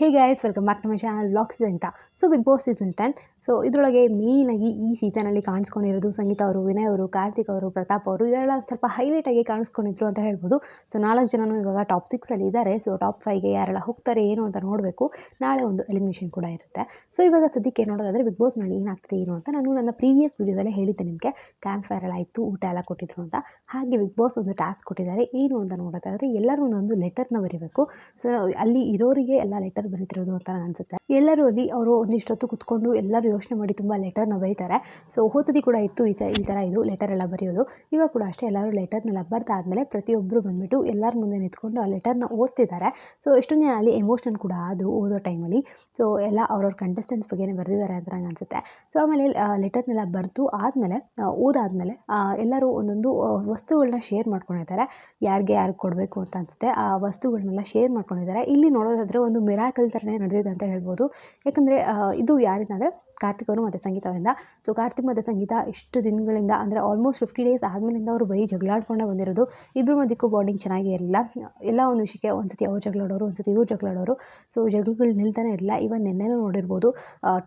Hey guys welcome back to my channel vlogs ಅಂತ so Bigg Boss season ten so ಇದರೊಳಗೆ ಮೇಯ್ನಾಗಿ ಈ ಸೀಸನಲ್ಲಿ ಕಾಣಿಸ್ಕೊಂಡಿರೋದು ಸಂಗೀತ ಅವರು, ವಿನಯ್ ಅವರು, ಕಾರ್ತಿಕ್ ಅವರು, ಪ್ರತಾಪ್ ಅವರು ಇದೆಲ್ಲ ಸ್ವಲ್ಪ ಹೈಲೈಟಾಗಿ ಕಾಣಿಸ್ಕೊಂಡಿದ್ರು ಅಂತ ಹೇಳ್ಬೋದು. ಸೊ ನಾಲ್ಕು ಜನನು ಇವಾಗ ಟಾಪ್ ಸಿಕ್ಸಲ್ಲಿ ಇದ್ದಾರೆ ಸೊ ಟಾಪ್ ಫೈವ್ಗೆ ಯಾರೆಲ್ಲ ಹೋಗ್ತಾರೆ, ಏನು ಅಂತ ನೋಡಬೇಕು. ನಾಳೆ ಒಂದು ಎಲಿಮಿನೇಷನ್ ಕೂಡ ಇರುತ್ತೆ. ಸೊ ಇವಾಗ ಸದ್ಯಕ್ಕೆ ನೋಡೋದಾದರೆ ಬಿಗ್ ಬಾಸ್ ಮಾಡಿ ಏನಾಗ್ತಿದೆ, ಏನು ಅಂತ ನಾನು ನನ್ನ ಪ್ರೀವಿಯಸ್ ವೀಡಿಯೋದಲ್ಲೇ ಹೇಳಿದ್ದೆ ನಿಮಗೆ. ಕ್ಯಾಂಪ್ ಫೈರ್ ಎಲ್ಲ ಆಯಿತು, ಊಟ ಎಲ್ಲ ಕೊಟ್ಟಿದ್ರು ಅಂತ. ಹಾಗೆ ಬಿಗ್ ಬಾಸ್ ಒಂದು ಟಾಸ್ಕ್ ಕೊಟ್ಟಿದ್ದಾರೆ, ಏನು ಅಂತ ನೋಡೋದಾದರೆ ಎಲ್ಲರೂ ಒಂದೊಂದು ಲೆಟರ್ನ ಬರೀಬೇಕು. ಸೊ ಅಲ್ಲಿ ಇರೋರಿಗೆ ಎಲ್ಲ ಲೆಟರ್ ಬರೀತಿರೋದು ಅಂತ ಅನಿಸುತ್ತೆ. ಎಲ್ಲರೂ ಅಲ್ಲಿ ಅವರು ಒಂದಿಷ್ಟೊತ್ತು ಕುತ್ಕೊಂಡು ಎಲ್ಲರೂ ಯೋಚನೆ ಮಾಡಿ ತುಂಬ ಲೆಟರ್ನ ಬರೀತಾರೆ. ಸೊ ಹೋದ್ಸತಿ ಕೂಡ ಇತ್ತು ಈ ಈ ಥರ ಇದು ಲೆಟರ್ ಎಲ್ಲ ಬರೆಯೋದು. ಇವಾಗ ಕೂಡ ಅಷ್ಟೇ ಎಲ್ಲರೂ ಲೆಟರ್ನೆಲ್ಲ ಬರೆದಾದ್ಮೇಲೆ ಪ್ರತಿಯೊಬ್ಬರು ಬಂದುಬಿಟ್ಟು ಎಲ್ಲರ ಮುಂದೆ ನಿಂತ್ಕೊಂಡು ಆ ಲೆಟರ್ನ ಓದ್ತಿದ್ದಾರೆ. ಸೊ ಎಷ್ಟೊಂದು ಅಲ್ಲಿ ಎಮೋಷನಲ್ ಕೂಡ ಆದರು ಓದೋ ಟೈಮಲ್ಲಿ ಸೊ ಎಲ್ಲ ಅವ್ರವ್ರ ಕಂಟೆಸ್ಟೆಂಟ್ಸ್ ಬಗ್ಗೆನೇ ಬರೆದಿದ್ದಾರೆ ಅಂತ ನಂಗೆ ಅನಿಸುತ್ತೆ. ಸೊ ಆಮೇಲೆ ಲೆಟರ್ನೆಲ್ಲ ಬರೆದು ಆದಮೇಲೆ ಓದಾದ್ಮೇಲೆ ಎಲ್ಲರೂ ಒಂದೊಂದು ವಸ್ತುಗಳನ್ನ ಶೇರ್ ಮಾಡ್ಕೊಂಡಿದ್ದಾರೆ. ಯಾರಿಗೆ ಯಾರಿಗೆ ಕೊಡಬೇಕು ಅಂತ ಅನಿಸುತ್ತೆ. ಆ ವಸ್ತುಗಳನ್ನೆಲ್ಲ ಶೇರ್ ಮಾಡ್ಕೊಂಡಿದ್ದಾರೆ. ಇಲ್ಲಿ ನೋಡೋದಾದರೆ ಒಂದು ಮಿರಾಕಲ್ ಥರನೇ ನಡೆದಿದೆ ಅಂತ ಹೇಳ್ಬೋದು. ಯಾಕಂದರೆ ಇದು ಯಾರಿಂದ ಅಂದರೆ ಕಾರ್ತಿಕ್ ಅವರು ಮತ್ತು ಸಂಗೀತ ಅವರಿಂದ ಸೊ ಕಾರ್ತಿಕ್ ಮತ್ತು ಸಂಗೀತ ಇಷ್ಟು ದಿನಗಳಿಂದ ಅಂದರೆ ಆಲ್ಮೋಸ್ಟ್ ಫಿಫ್ಟಿ ಡೇಸ್ ಆದಮೇಲಿಂದ ಅವರು ಬರೀ ಜಗಳಾಡ್ಕೊಂಡೇ ಬಂದಿರೋದು. ಇಬ್ಬರು ಮಧ್ಯಕ್ಕೂ ಬಾಂಡಿಂಗ್ ಚೆನ್ನಾಗೇ ಇರಲಿಲ್ಲ. ಎಲ್ಲ ಒಂದು ವಿಷಯಕ್ಕೆ ಒಂದು ಸತಿ ಅವ್ರು ಜಗಳಾಡೋರು ಒಂದು ಸತಿ ಇವ್ರು ಜಗಳಾಡೋರು. ಸೊ ಜಗಳಗಳು ನಿಲ್ತಾನೆ ಇರಲಿಲ್ಲ. ಇವನ್ ನಿನ್ನೆನೂ ನೋಡಿರ್ಬೋದು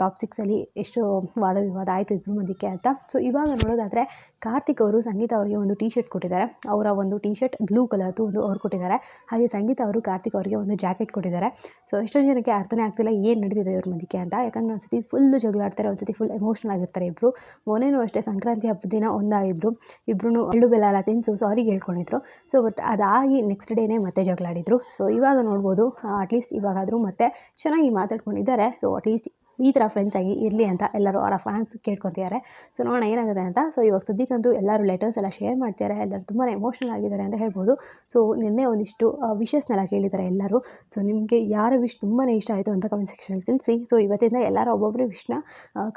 ಟಾಪ್ ಸಿಕ್ಸಲ್ಲಿ ಎಷ್ಟು ವಾದ ವಿವಾದ ಆಯಿತು ಇಬ್ಬರು ಮಧ್ಯಕ್ಕೆ ಅಂತ. ಸೊ ಇವಾಗ ನೋಡೋದಾದರೆ ಕಾರ್ತಿಕ್ ಅವರು ಸಂಗೀತ ಅವರಿಗೆ ಒಂದು ಟಿ ಶರ್ಟ್ ಕೊಟ್ಟಿದ್ದಾರೆ. ಅವರ ಒಂದು ಟೀ ಶರ್ಟ್ ಬ್ಲೂ ಕಲರ್ದು ಒಂದು ಅವ್ರು ಕೊಟ್ಟಿದ್ದಾರೆ. ಹಾಗೆ ಸಂಗೀತ ಅವರು ಕಾರ್ತಿಕ್ ಅವರಿಗೆ ಒಂದು ಜಾಕೆಟ್ ಕೊಟ್ಟಿದ್ದಾರೆ. ಸೊ ಎಷ್ಟೋ ಜನಕ್ಕೆ ಅರ್ಥನೇ ಆಗ್ತಿಲ್ಲ ಏನು ನಡೀತಿದೆ ಇವ್ರ ಮಧ್ಯಕ್ಕೆ ಅಂತ. ಯಾಕಂದರೆ ಒಂದು ಸತಿ ಫುಲ್ಲು ಜಗಳಾಡ್ತಾರೆ ಒಂದು ಸತಿ ಫುಲ್ ಎಮೋಷ್ನಲ್ ಆಗಿರ್ತಾರೆ ಇಬ್ರು. ಮೊನ್ನೆನೂ ಅಷ್ಟೇ, ಸಂಕ್ರಾಂತಿ ಹಬ್ಬದ ದಿನ ಒಂದಾಗಿದ್ರು. ಇಬ್ರುನು ಎಳ್ಳು ಬೆಲ್ಲ ಎಲ್ಲ ತಿನ್ಸು ಸಾರಿ ಹೇಳ್ಕೊಂಡಿದ್ರು. ಸೊ ಬಟ್ ಅದಾಗಿ ನೆಕ್ಸ್ಟ್ ಡೇನೇ ಮತ್ತೆ ಜಗಳಾಡಿದ್ರು. ಸೊ ಇವಾಗ ನೋಡ್ಬೋದು ಅಟ್ಲೀಸ್ಟ್ ಇವಾಗಾದರೂ ಮತ್ತೆ ಚೆನ್ನಾಗಿ ಮಾತಾಡ್ಕೊಂಡಿದ್ದಾರೆ. ಸೊ ಅಟ್ಲೀಸ್ಟ್ ಈ ಥರ ಫ್ರೆಂಡ್ಸ್ ಆಗಿ ಇರಲಿ ಅಂತ ಎಲ್ಲರೂ ಅವರ ಫ್ಯಾನ್ಸ್ ಕೇಳ್ಕೊತಿದ್ದಾರೆ ಸೊ ನೋಡೋಣ ಏನಾಗುತ್ತೆ ಅಂತ. ಸೊ ಇವಾಗ ಸದ್ಯಕ್ಕಂತೂ ಎಲ್ಲರೂ ಲೆಟರ್ಸ್ ಎಲ್ಲ ಶೇರ್ ಮಾಡ್ತಿದ್ದಾರೆ ಎಲ್ಲರೂ ತುಂಬಾ ಎಮೋಷನಲ್ ಆಗಿದ್ದಾರೆ ಅಂತ ಹೇಳ್ಬೋದು. ಸೊ ನಿನ್ನೆ ಒಂದಿಷ್ಟು ವಿಷಸ್ನೆಲ್ಲ ಕೇಳಿದ್ದಾರೆ ಎಲ್ಲರೂ. ಸೊ ನಿಮಗೆ ಯಾರ ವಿಶ್ ತುಂಬಾ ಇಷ್ಟ ಆಯಿತು ಅಂತ ಕಮೆಂಟ್ ಸೆಕ್ಷನಲ್ಲಿ ತಿಳಿಸಿ. ಸೊ ಇವತ್ತಿಂದ ಎಲ್ಲರೂ ಒಬ್ಬೊಬ್ಬರು ವಿಶ್ನ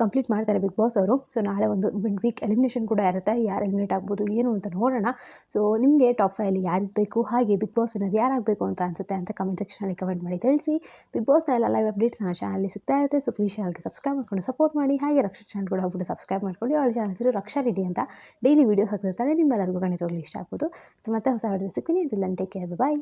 ಕಂಪ್ಲೀಟ್ ಮಾಡ್ತಾರೆ ಬಿಗ್ ಬಾಸ್ ಅವರು. ಸೊ ನಾಳೆ ಒಂದು ಮಿಡ್ ವೀಕ್ ಎಲಿಮಿನೇಷನ್ ಕೂಡ ಇರುತ್ತೆ. ಯಾರು ಎಲಿಮಿನೇಟ್ ಆಗ್ಬೋದು, ಏನು ಅಂತ ನೋಡೋಣ. ಸೊ ನಿಮಗೆ ಟಾಪ್ ಫೈವಲ್ಲಿ ಯಾರು ಬೇಕು, ಹಾಗೆ ಬಿಗ್ ಬಾಸ್ ವಿನ್ನರ್ ಯಾರಾಗಬೇಕು ಅಂತ ಅನಿಸುತ್ತೆ ಅಂತ ಕಮೆಂಟ್ ಸೆಕ್ಷನಲ್ಲಿ ಕಮೆಂಟ್ ಮಾಡಿ ತಿಳಿಸಿ. ಬಿಗ್ ಬಾಸ್ನ ಎಲ್ಲ ಲೈವ್ ಅಪ್ಡೇಟ್ಸ್ ನನ್ನ ಚಾನಲ್ಲಿ ಸಿಗ್ತಾ ಇರುತ್ತೆ. ಸೊ ಚಾನಲ್ಗೆ ಸಬ್ಸ್ಕ್ರೈಬ್ ಮಾಡ್ಕೊಂಡು ಸಪೋರ್ಟ್ ಮಾಡಿ. ಹಾಗೆ ರಕ್ಷಾ ಚಾನಲ್ ಕೂಡ ಹೋಗ್ಬಿಟ್ಟು ಸಬ್ಸ್ಕ್ರೈಬ್ ಮಾಡ್ಕೊಳ್ಳಿ. ಅವಳ ಚಾನಲ್ ಹೆಸರು ರಕ್ಷಾ ರೆಡ್ಡಿ ಅಂತ. ಡೈಲಿ ವೀಡಿಯೋಸ್ ಹಾಕ್ತಿರ್ತಾಳೆ. ನಿಮ್ಮೆಲ್ಲರಿಗೂ ಖಂಡಿತವಾಗ್ಲೂ ಇಷ್ಟ ಆಗ್ಬೋದು. ಸೊ ಮತ್ತೆ ಹೊಸ ವಿಡಿಯೋ ಸಿಗ್ತೀನಿ. Take care bye